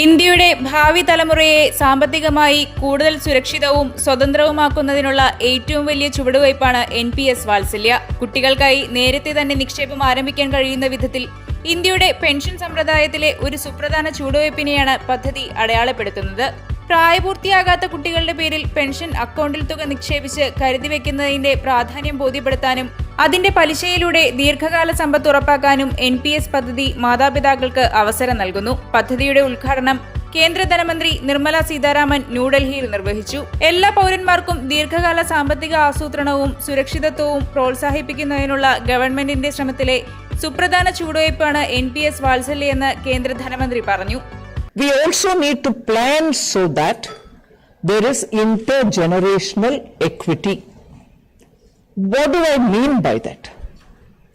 ഇന്ത്യയുടെ ഭാവി തലമുറയെ സാമ്പത്തികമായി കൂടുതൽ സുരക്ഷിതവും സ്വതന്ത്രവുമാക്കുന്നതിനുള്ള ഏറ്റവും വലിയ ചുവടുവയ്പാണ് എൻ പി എസ് വാത്സല്യ. കുട്ടികൾക്കായി നേരത്തെ തന്നെ നിക്ഷേപം ആരംഭിക്കാൻ കഴിയുന്ന വിധത്തിൽ ഇന്ത്യയുടെ പെൻഷൻ സമ്പ്രദായത്തിലെ ഒരു സുപ്രധാന ചുവടുവയ്പ്പിനെയാണ് പദ്ധതി അടയാളപ്പെടുത്തുന്നത്. പ്രായപൂർത്തിയാകാത്ത കുട്ടികളുടെ പേരിൽ പെൻഷൻ അക്കൗണ്ടിൽ തുക നിക്ഷേപിച്ച് കരുതി വെക്കുന്നതിന്റെ പ്രാധാന്യം ബോധ്യപ്പെടുത്താനും അതിന്റെ പലിശയിലൂടെ ദീർഘകാല സമ്പത്ത് ഉറപ്പാക്കാനും എൻ പി എസ് പദ്ധതി മാതാപിതാക്കൾക്ക് അവസരം നൽകുന്നു പദ്ധതിയുടെ ഉദ്ഘാടനം കേന്ദ്ര ധനമന്ത്രി നിർമ്മല സീതാരാമൻ ന്യൂഡൽഹിയിൽ നിർവഹിച്ചു എല്ലാ പൗരന്മാർക്കും ദീർഘകാല സാമ്പത്തിക ആസൂത്രണവും സുരക്ഷിതത്വവും പ്രോത്സാഹിപ്പിക്കുന്നതിനുള്ള ഗവൺമെന്റിന്റെ ശ്രമത്തിലെ സുപ്രധാന ചുവടുവയ്പാണ് എൻ പി എസ് വാത്സല്യെന്ന് കേന്ദ്ര ധനമന്ത്രി പറഞ്ഞു we also need to plan so that there is intergenerational equity. What do I mean by that?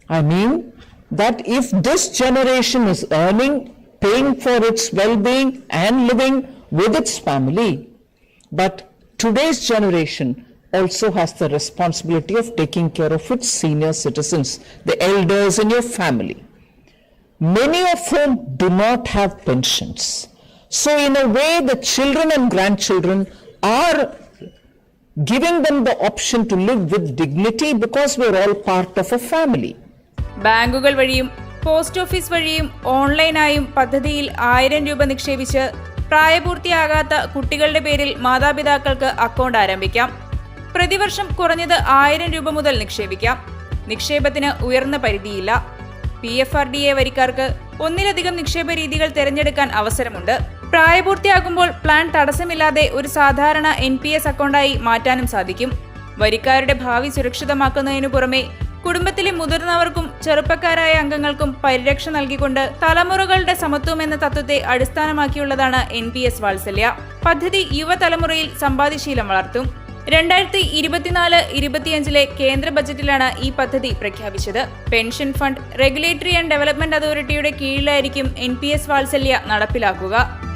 I mean that if this generation is earning, paying for its well being, and living with its family, but today's generation also has the responsibility of taking care of its senior citizens, the elders in your family many of whom do not have pensions. So, in a way, the children and grandchildren are giving them the option to live with dignity because we're all part of a family. ബാങ്കുകൾ വഴിയും post office വഴിയും ഓൺലൈനായും പദ്ധതിയിൽ ആയിരം രൂപ നിക്ഷേപിച്ച് പ്രായപൂർത്തിയാകാത്ത കുട്ടികളുടെ പേരിൽ മാതാപിതാക്കൾക്ക് അക്കൗണ്ട് ആരംഭിക്കാം. പ്രതിവർഷം കുറഞ്ഞത് ആയിരം രൂപ മുതൽ നിക്ഷേപിക്കാം. നിക്ഷേപത്തിന് ഉയർന്ന പരിധിയില്ല. P F R D A വരിക്കാർക്ക് ഒന്നിലധികം നിക്ഷേപ രീതികൾ തിരഞ്ഞെടുക്കാൻ അവസരമുണ്ട്. പ്രായപൂർത്തിയാകുമ്പോൾ പ്ലാൻ തടസ്സമില്ലാതെ ഒരു സാധാരണ എൻ പി എസ് അക്കൗണ്ടായി മാറ്റാനും സാധിക്കും. വരിക്കാരുടെ ഭാവി സുരക്ഷിതമാക്കുന്നതിനു പുറമെ കുടുംബത്തിലെ മുതിർന്നവർക്കും ചെറുപ്പക്കാരായ അംഗങ്ങൾക്കും പരിരക്ഷ നൽകിക്കൊണ്ട് തലമുറകളുടെ സമത്വം എന്ന തത്വത്തെ അടിസ്ഥാനമാക്കിയുള്ളതാണ് എൻ പി എസ് വാത്സല്യ. പദ്ധതി യുവതലമുറയിൽ സമ്പാദ്യശീലം വളർത്തും. രണ്ടായിരത്തി ഇരുപത്തിനാല് ഇരുപത്തിയഞ്ചിലെ കേന്ദ്ര ബജറ്റിലാണ് ഈ പദ്ധതി പ്രഖ്യാപിച്ചത്. Pension fund regulatory and development അതോറിറ്റിയുടെ കീഴിലായിരിക്കും എൻ പി എസ് വാത്സല്യ നടപ്പിലാക്കുക.